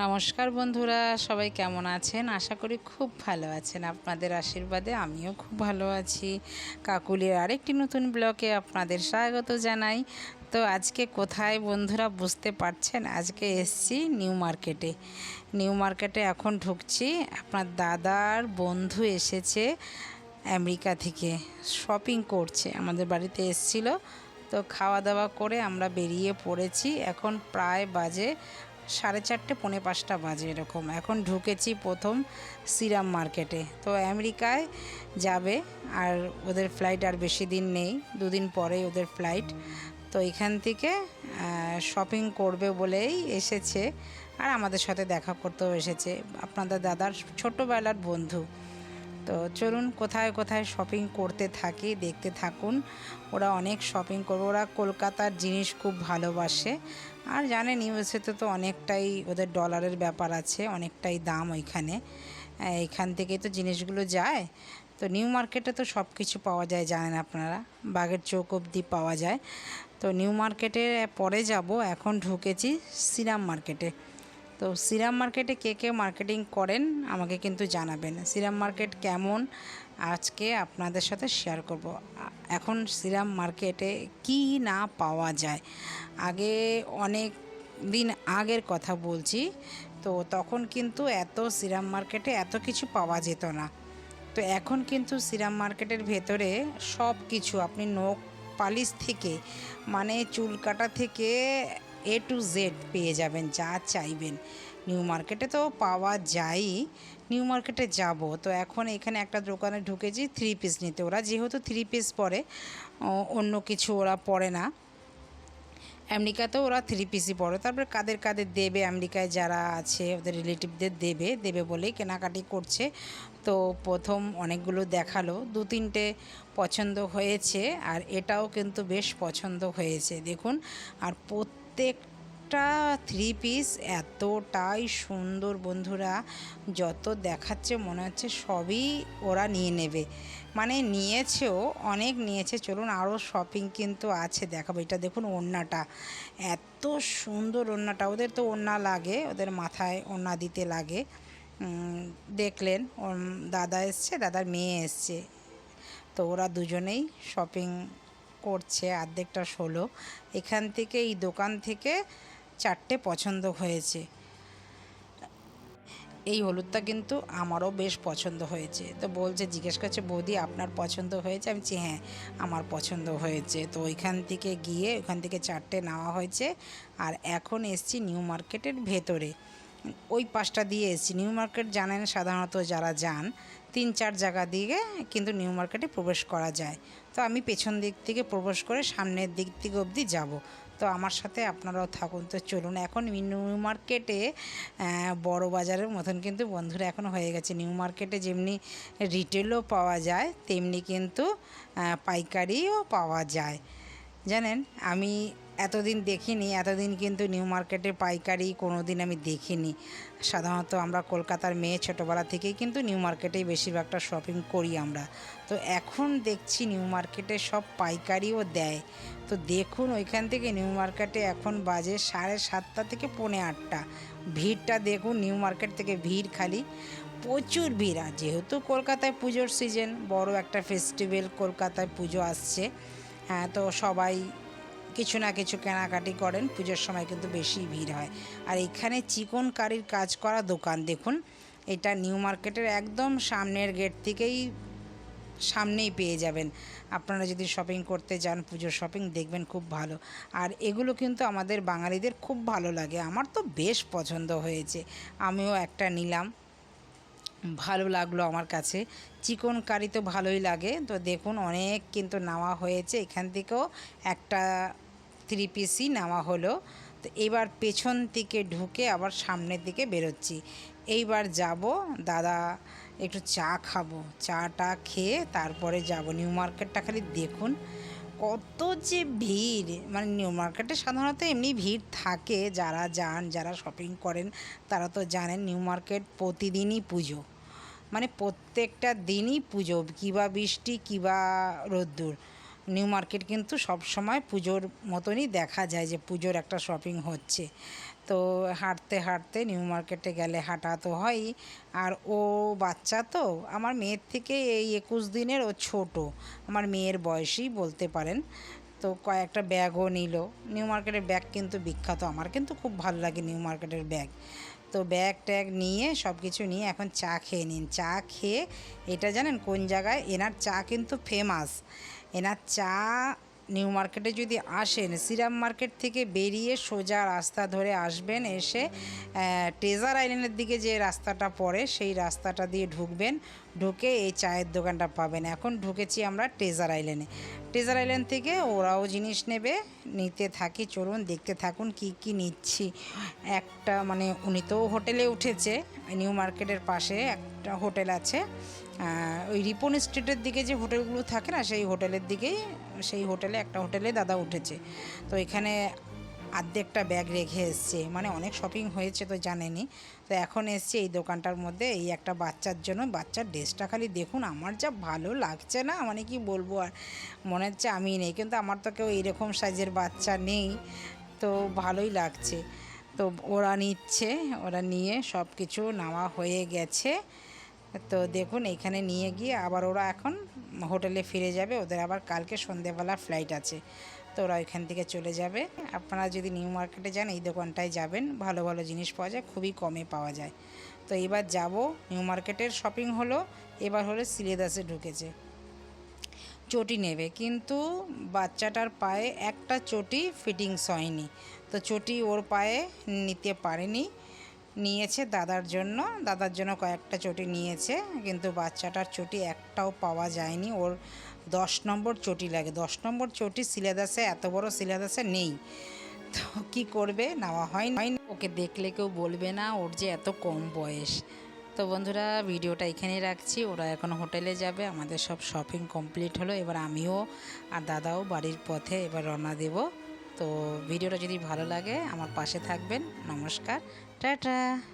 নমস্কার বন্ধুরা, সবাই কেমন আছেন? আশা করি খুব ভালো আছেন। আপনাদের আশীর্বাদে আমিও খুব ভালো আছি। কাকুলির আরেকটি নতুন ব্লকে আপনাদের স্বাগত জানাই। তো আজকে কোথায় বন্ধুরা বুঝতে পারছেন? আজকে এসছি নিউ মার্কেটে। নিউ মার্কেটে এখন ঢুকছি। আপনার দাদার বন্ধু এসেছে আমেরিকা থেকে। শপিং করছে। আমাদের বাড়িতে এসছিল। তো খাওয়া দাওয়া করে আমরা বেরিয়ে পড়েছি। এখন প্রায় বাজে সাড়ে চারটে, পৌনে পাঁচটা বাজে এরকম। এখন ঢুকেছি প্রথম সিরাম মার্কেটে। তো আমেরিকায় যাবে, আর ওদের ফ্লাইট আর বেশি দিন নেই, দুদিন পরেই ওদের ফ্লাইট তো এখান থেকে শপিং করবে বলেই এসেছে, আর আমাদের সাথে দেখা করতেও এসেছে। আপনাদের দাদার ছোটোবেলার বন্ধু। তো চলুন কোথায় কোথায় শপিং করতে থাকি, দেখতে থাকুন। ওরা অনেক শপিং করবে, ওরা কলকাতার জিনিস খুব ভালোবাসে। আর জানেন, ইউএসএতে তো অনেকটাই ওদের ডলারের ব্যাপার আছে, অনেকটাই দাম ওইখানে। এইখান থেকেই তো জিনিসগুলো যায়। তো নিউ মার্কেটে তো সব কিছু পাওয়া যায়, জানেন আপনারা। বাঘের চোখ অবধি পাওয়া যায়। তো নিউ মার্কেটে পরে যাব, এখন ঢুকেছি সিরাম মার্কেটে। তো সিরাম মার্কেটে কে কে মার্কেটিং করেন আমাকে কিন্তু জানাবেন। সিরাম মার্কেট কেমন? আজকে আপনাদের সাথে শেয়ার করব। এখন সিরাম মার্কেটে কি না পাওয়া যায়? আগে অনেক দিন আগের কথা বলছি, তো তখন কিন্তু এত সিরাম মার্কেটে এত কিছু পাওয়া যেত না। তো এখন কিন্তু সিরাম মার্কেটের ভেতরে সব কিছু আপনি নখ পালিশ থেকে মানে চুল কাটা থেকে এ টু জেড পেয়ে যাবেন, যা চাইবেন। নিউ মার্কেটে তো পাওয়া যায়ই নিউ মার্কেটে যাব। তো এখন এখানে একটা দোকানে ঢুকেছি থ্রি পিস নিতে। ওরা যেহেতু থ্রি পিস পরে অন্য কিছু ওরা পরে না। আমেরিকাতেও ওরা থ্রি পিসই পড়ে তারপরে কাদের কাদের দেবে, আমেরিকায় যারা আছে, ওদের রিলেটিভদের দেবে দেবে বলেই কেনাকাটি করছে। তো প্রথম অনেকগুলো দেখাল। দু তিনটে পছন্দ হয়েছে আর এটাও কিন্তু বেশ পছন্দ হয়েছে। দেখুন, আর প্রত্যেক একটা থ্রি পিস এতটাই সুন্দর বন্ধুরা, যত দেখাচ্ছে মনে হচ্ছে সবই ওরা নিয়ে নেবে। মানে নিয়েছেও, অনেক নিয়েছে। চলুন আরও শপিং কিন্তু আছে দেখাবো। এটা দেখুন ওড়নাটা। এত সুন্দর ওড়নাটা। ওদের তো ওড়না লাগে, ওদের মাথায় ওড়না দিতে লাগে। দেখলেন, ওর দাদা এসছে, দাদার মেয়ে এসছে। তো ওরা দুজনেই শপিং করছে অর্ধেকটা ষোলো। এখান থেকে, এই দোকান থেকে চারটে পছন্দ হয়েছে। এই হলুদটা কিন্তু আমারও বেশ পছন্দ হয়েছে। তো বলছে, জিজ্ঞেস করছে, বৌদি, আপনার পছন্দ হয়েছে? আমি বলছি হ্যাঁ আমার পছন্দ হয়েছে। তো ওইখান থেকে গিয়ে ওখান থেকে চারটে নেওয়া হয়েছে। আর এখন এসছি নিউ মার্কেটের ভেতরে। ওই পাশটা দিয়ে এসেছি। নিউ মার্কেট জানেন সাধারণত যারা যান, তিন চার জায়গা দিয়ে কিন্তু নিউ মার্কেটে প্রবেশ করা যায়। তো আমি পেছন দিক থেকে প্রবেশ করে সামনের দিক থেকে অবধি যাব। তো আমার সাথে আপনারাও থাকুন। তো চলুন, এখন নিউ মার্কেটে বড় বাজারের মতন কিন্তু বন্ধুরা এখন হয়ে গেছে। নিউ মার্কেটে যেমনি রিটেলও পাওয়া যায়, তেমনি কিন্তু পাইকারিও পাওয়া যায়। জানেন, আমি এতদিন দেখিনি, এতদিন কিন্তু নিউ মার্কেটে পাইকারি কোনো দিন আমি দেখিনি। সাধারণত আমরা কলকাতার মেয়ে ছোটোবেলা থেকেই কিন্তু নিউ মার্কেটেই বেশিরভাগটা শপিং করি আমরা। তো এখন দেখছি নিউ মার্কেটে সব পাইকারিও দেয়। তো দেখুন ওইখান থেকে নিউ মার্কেটে এখন বাজে সাড়ে সাতটা থেকে পৌনে আটটা। ভিড়টা দেখুন নিউ মার্কেট থেকে ভিড় খালি। প্রচুর ভিড় আর যেহেতু কলকাতায় পুজোর সিজন বড় একটা ফেস্টিভ্যাল কলকাতায় পুজো আসছে। হ্যাঁ তো সবাই কিছু না কিছু কেনাকাটি করেন, পুজোর সময় কিন্তু বেশি ভিড় হয়। আর এখানে চিকন কারির কাজ করা দোকান, দেখুন, এটা নিউ মার্কেটের একদম সামনের গেট থেকেই সামনেই পেয়ে যাবেন। আপনারা যদি শপিং করতে যান, পুজোর শপিং দেখবেন খুব ভালো। আর এগুলো কিন্তু আমাদের বাঙালিদের খুব ভালো লাগে। আমার তো বেশ পছন্দ হয়েছে। আমিও একটা নিলাম। ভালো লাগল আমার কাছে। চিকন কারি তো ভালোই লাগে। তো দেখুন, অনেক কিন্তু নেওয়া হয়েছে। এখান থেকেও একটা থ্রি পিসই নেওয়া হলো। তো এবার পেছন থেকে ঢুকে আবার সামনের দিকে বেরোচ্ছি। এইবার যাব, দাদা একটু চা খাব। চাটা খেয়ে তারপরে যাব। নিউ মার্কেটটা খালি দেখুন। কত যে ভিড়! মানে নিউ মার্কেটে সাধারণত এমনি ভিড় থাকে। যারা যান, যারা শপিং করেন, তারা তো জানেন নিউ মার্কেট প্রতিদিনই পুজো। মানে প্রত্যেকটা দিনই পুজো। কী বা বৃষ্টি, কী বা রোদ্দুর। নিউ মার্কেট কিন্তু সব সময় পুজোর মতনই দেখা যায় যে পুজোর একটা শপিং হচ্ছে। তো হাঁটতে হাঁটতে নিউ মার্কেটে গেলে হাঁটা তো হয়ই। আর ও বাচ্চা তো, আমার মেয়ের থেকে এই একুশ দিনের ও ছোট। আমার মেয়ের বয়সই বলতে পারেন। তো কয়েকটা ব্যাগও নিল। নিউ মার্কেটের ব্যাগ কিন্তু বিখ্যাত। আমার কিন্তু খুব ভালো লাগে নিউ মার্কেটের ব্যাগ। তো ব্যাগ ট্যাগ নিয়ে, সব কিছু নিয়ে এখন চা খেয়ে নিন। চা খেয়ে, এটা জানেন কোন জায়গায়? এনার চা কিন্তু ফেমাস এনার চা নিউ মার্কেটে যদি আসেন সিরাম মার্কেট থেকে বেরিয়ে সোজা রাস্তা ধরে আসবেন এসে আহ, ট্রেজার আইল্যান্ডের দিকে যে রাস্তাটা পড়ে সেই রাস্তাটা দিয়ে ঢুকবেন ঢুকে এই চায়ের দোকানটা পাবেন। এখন ঢুকেছি আমরা ট্রেজার আইল্যান্ডে ট্রেজার আইল্যান্ড থেকে ওরাও জিনিস নেবে নিতে থাকি চলুন দেখতে থাকুন কি কি নিচ্ছি। একটা মানে উনি তো হোটেলে উঠেছে নিউ মার্কেটের পাশে একটা হোটেল আছে। ওই রিপন স্ট্রিটের দিকে যে হোটেলগুলো থাকে না, সেই হোটেলের দিকেই, সেই হোটেলে একটা হোটেলে দাদা উঠেছে। তো এখানে আর্ধেকটা ব্যাগ রেখে এসছে। মানে অনেক শপিং হয়েছে তো জানেনি। তো এখন এসছে এই দোকানটার মধ্যে এই একটা বাচ্চার জন্য। বাচ্চার ড্রেসটা খালি দেখুন, আমার যা ভালো লাগছে না মানে কি বলব আর, মনে হচ্ছে আমি নেই। কিন্তু আমার তো কেউ এইরকম সাইজের বাচ্চা নেই, তো ভালোই লাগছে। তো ওরা নিচ্ছে, ওরা নিয়ে সব কিছু নেওয়া হয়ে গেছে। তো দেখুন এখানে নিয়ে গিয়ে আবার ওরা এখন হোটেলে ফিরে যাবে। ওদের আবার কালকে সন্ধেবেলা ফ্লাইট আছে। তো ওরা ওইখান থেকে চলে যাবে। আপনারা যদি নিউ মার্কেটে যান, এই দোকানটায় যাবেন। ভালো ভালো জিনিস পাওয়া যায়, খুবই কমে পাওয়া যায়। তো এবার যাব নিউ মার্কেটের শপিং হলো। এবার হলো সিলেদাসে ঢুকেছে। চটি নেবে। কিন্তু বাচ্চাটার পায়ে একটা চটি ফিটিংস হয়নি। তো চটি ওর পায়ে নিতে পারেনি। নিয়েছে দাদার জন্য। দাদার জন্য কয়েকটা চটি নিয়েছে, কিন্তু বাচ্চাটার চটি একটাও পাওয়া যায়নি। ওর দশ নম্বর চটি লাগে। দশ নম্বর চটি সিলেদাসে এত বড় সিলেদাসে নেই। তো কি করবে? নেওয়া হয় হয়নি। ওকে দেখলে কেউ বলবে না, ওর যে এত কম বয়স। তো বন্ধুরা, ভিডিওটা এখানেই রাখছি। ওরা এখন হোটেলে যাবে। আমাদের সব শপিং কমপ্লিট হলো। এবার আমিও আর দাদাও বাড়ির পথে এবার রওনা দেব। তো ভিডিওটা যদি ভালো লাগে, আমার পাশে থাকবেন। নমস্কার। Trà.